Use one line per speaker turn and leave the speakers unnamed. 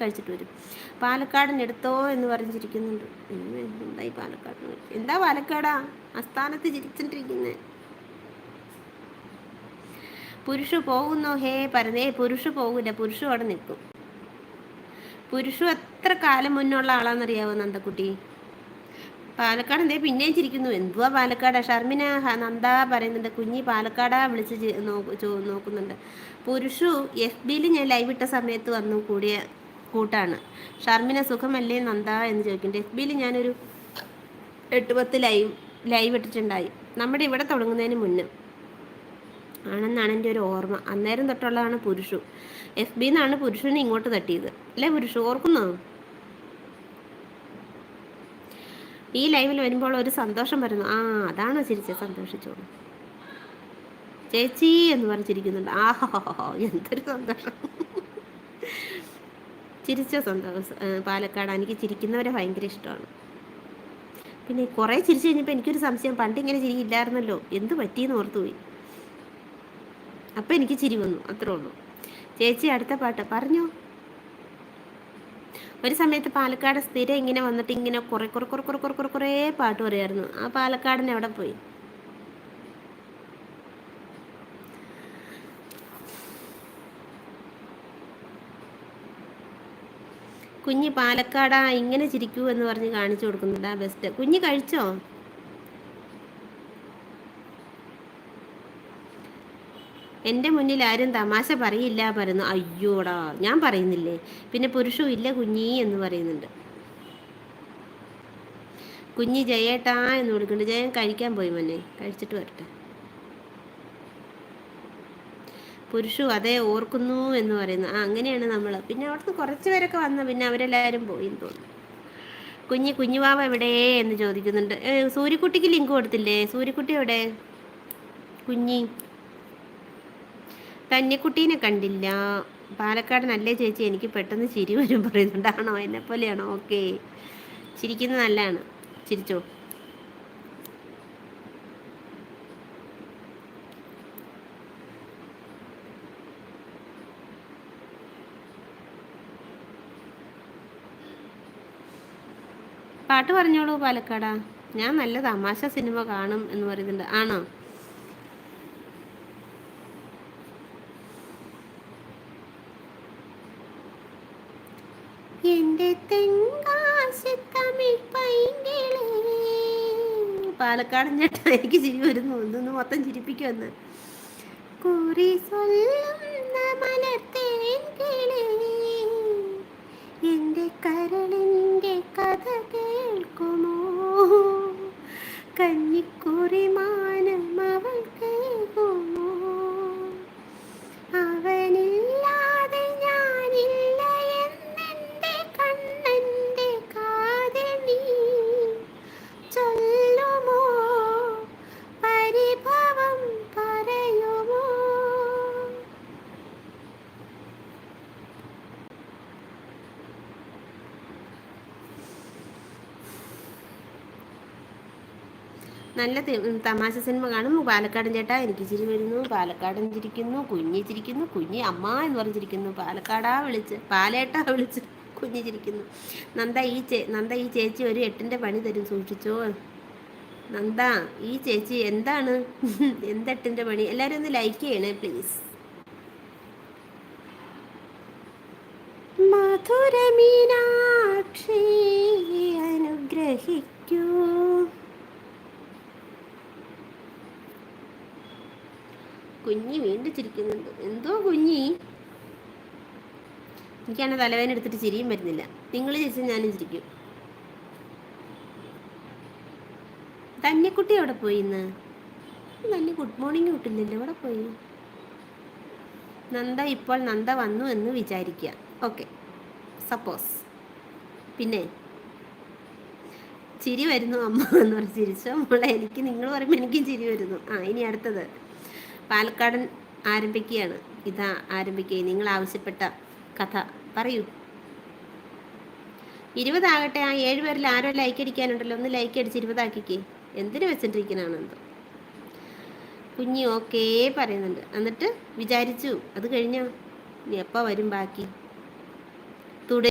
കഴിച്ചിട്ട് വരും. പാലക്കാടിനെടുത്തോ എന്ന് പറഞ്ഞിരിക്കുന്നുണ്ട് എന്തായി പാലക്കാട് എന്താ പാലക്കാടാ? അസ്ഥാനത്ത് ചിരിച്ചിട്ടിരിക്കുന്നത് പുരുഷ പോകുന്നോ? ഹേ പരനേ പുരുഷ പോകില്ല പുരുഷ അവിടെ നിൽക്കും. പുരുഷു എത്ര കാലം മുന്നുള്ള ആളാണെന്നറിയാവോ നന്ദക്കുട്ടി? പാലക്കാട് എന്തേ പിന്നെയും ചിരിക്കുന്നു. എന്തുവാ പാലക്കാടാ? ഷർമിന നന്ദ പറയുന്നുണ്ട്. കുഞ്ഞി പാലക്കാടാ വിളിച്ച് നോക്കുന്നുണ്ട്. പുരുഷു എഫ് ബിയിൽ ഞാൻ ലൈവ് ഇട്ട സമയത്ത് വന്നു. കൂടിയ കൂട്ടാണ്. ഷർമിന സുഖമല്ലേ നന്ദ? എന്ന് ചോദിക്കുന്നുണ്ട്. എഫ് ബിയിൽ ഞാനൊരു എട്ട് പത്ത് ലൈവ് ലൈവ് ഇട്ടിട്ടുണ്ടായി. നമ്മുടെ ഇവിടെ തുടങ്ങുന്നതിന് മുന്നേ. ആണെന്നാണ് എന്റെ ഒരു ഓർമ്മ. അന്നേരം തൊട്ടുള്ളതാണ് പുരുഷു. എഫ് ബി എന്നാണ് പുരുഷനെ ഇങ്ങോട്ട് തട്ടിയത്. അല്ലേ പുരുഷു? ഓർക്കുന്നോ? ഈ ലൈവിൽ വരുമ്പോൾ ഒരു സന്തോഷം വരുന്നു. ആ അതാണ് ചിരിച്ച സന്തോഷിച്ചോളൂ. ചേച്ചി എന്ന് പറഞ്ഞിരിക്കുന്നുണ്ട്. ആഹോ എന്തൊരു സന്തോഷം. ചിരിച്ച സന്തോഷം പാലക്കാട് എനിക്ക് ചിരിക്കുന്നവരെ ഭയങ്കര ഇഷ്ടമാണ്. പിന്നെ കുറേ ചിരിച്ചു കഴിഞ്ഞപ്പോൾ എനിക്കൊരു സംശയം. പണ്ട് ഇങ്ങനെ ചിരിയില്ലായിരുന്നല്ലോ. എന്ത് പറ്റിയെന്ന് ഓർത്തുപോയി. അപ്പം എനിക്ക് ചിരി വന്നു. അത്രേ ഉള്ളൂ. ചേച്ചി അടുത്ത പാട്ട് പറഞ്ഞോ? ഒരു സമയത്ത് പാലക്കാട് സ്ഥിരം ഇങ്ങനെ വന്നിട്ട് ഇങ്ങനെ കുറെ കുറെ കുറെ കുറെ കുറെ കുറെ പാട്ട് പറയായിരുന്നു. ആ പാലക്കാടിന് എവിടെ പോയി? കുഞ്ഞ് പാലക്കാടാ ഇങ്ങനെ ചിരിക്കൂ എന്ന് പറഞ്ഞ് കാണിച്ചു കൊടുക്കുന്നുണ്ടാ ബെസ്റ്റ് കുഞ്ഞ് കഴിച്ചോ? എന്റെ മുന്നിൽ ആരും തമാശ പറയില്ല പറയുന്നു. അയ്യോടാ ഞാൻ പറയുന്നില്ലേ? പിന്നെ പുരുഷവും ഇല്ല കുഞ്ഞി എന്ന് പറയുന്നുണ്ട്. കുഞ്ഞി ജയേട്ടാ എന്ന് വിളിക്കുന്നുണ്ട്. ജയൻ കഴിക്കാൻ പോയി മോനെ. കഴിച്ചിട്ട് വരട്ടെ. പുരുഷു അതേ ഓർക്കുന്നു എന്ന് പറയുന്നു. ആ അങ്ങനെയാണ് നമ്മൾ പിന്നെ അവിടുന്ന് കുറച്ച് പേരൊക്കെ വന്ന പിന്നെ അവരെല്ലാവരും പോയി എന്ന് തോന്നുന്നു. കുഞ്ഞി കുഞ്ഞുവാവ എവിടെ എന്ന് ചോദിക്കുന്നുണ്ട്. സൂര്യക്കുട്ടിക്ക് ലിങ്ക് കൊടുത്തില്ലേ? സൂര്യക്കുട്ടി എവിടെ? കുഞ്ഞി. തന്നിക്കുട്ടീനെ കണ്ടില്ല. പാലക്കാട് നല്ല ചേച്ചി? എനിക്ക് പെട്ടെന്ന് ചിരി വരും പറയുന്നുണ്ടാണോ എന്നെ പോലെയാണോ ഓക്കെ. ചിരിക്കുന്നത് നല്ലതാണ്. ചിരിച്ചോ? പാട്ട് പറഞ്ഞോളൂ പാലക്കാടാ. ഞാൻ നല്ല തമാശ സിനിമ കാണും എന്ന് പറയുന്നുണ്ട്. ആണോ? എന്റെ പാലക്കാടൻ ചേട്ടാ എനിക്ക് ചിരി വരുന്നു. ഒന്നൊന്ന് മൊത്തം ചിരിപ്പിക്കുമെന്ന്. കുറി സ്വല്ലം മലർത്തേൻ നല്ല തമാശ സിനിമ കാണും പാലക്കാടൻ ചേട്ടാ എനിക്ക് ചിരി വരുന്നു. പാലക്കാടൻ ചിരിക്കുന്നു കുഞ്ഞി ചിരിക്കുന്നു കുഞ്ഞി അമ്മ എന്ന് പറഞ്ഞിരിക്കുന്നു പാലക്കാടാ വിളിച്ച് പാലേട്ടാ വിളിച്ച് കുഞ്ഞി ചിരിക്കുന്നു. നന്ദ ഈ ചേ നന്ദ ഈ ചേച്ചി ഒരു എട്ടിന്റെ പണി തരും സൂക്ഷിച്ചോ? നന്ദ ഈ ചേച്ചി എന്താണ്? എന്തെട്ടിന്റെ പണി? എല്ലാവരും ഒന്ന് ലൈക്ക് ചെയ്യണേ പ്ലീസ് മധുരമീനാക്ഷി അനുഗ്രഹിക്കൂ. കുഞ്ഞി വീണ്ടും ചിരിക്കുന്നുണ്ട്. എന്തോ കുഞ്ഞി? എനിക്കാണ് തലവേദന എടുത്തിട്ട് ചിരിയും വരുന്നില്ല. നിങ്ങൾ ചിരിച്ചാൽ ഞാനും ചിരിക്കും. തന്നെക്കുട്ടി എവിടെ പോയി ഇന്ന്? തന്നെ ഗുഡ് മോർണിംഗ് കിട്ടില്ലല്ലോ എവിടെ പോയി? നന്ദ ഇപ്പോൾ നന്ദ വന്നു എന്ന് വിചാരിക്കുക ഓക്കെ. സപ്പോസ്. പിന്നെ? ചിരി വരുന്നു അമ്മ എന്ന് പറഞ്ഞ് ചിരിച്ചോ. മോളെ എനിക്ക് നിങ്ങൾ പറയുമ്പോൾ എനിക്കും ചിരി വരുന്നു. ആ ഇനി അടുത്തത്. പാലക്കാടൻ ആരംഭിക്കുകയാണ്. ഇതാ ആരംഭിക്കുക നിങ്ങൾ ആവശ്യപ്പെട്ട കഥ പറയൂ. ഇരുപതാകട്ടെ. ആ ഏഴ് പേരിൽ ആരോ ലൈക്ക് അടിക്കാനുണ്ടല്ലോ ഒന്ന് ലൈക്ക് അടിച്ച് ഇരുപതാക്കിക്കേ. എന്തിനു വെച്ചിട്ടിരിക്കണാണെന്തോ കുഞ്ഞി ഓക്കേ പറയുന്നുണ്ട്. എന്നിട്ട് വിചാരിച്ചു. അത് കഴിഞ്ഞോ? ഇനി എപ്പോൾ വരും ബാക്കി?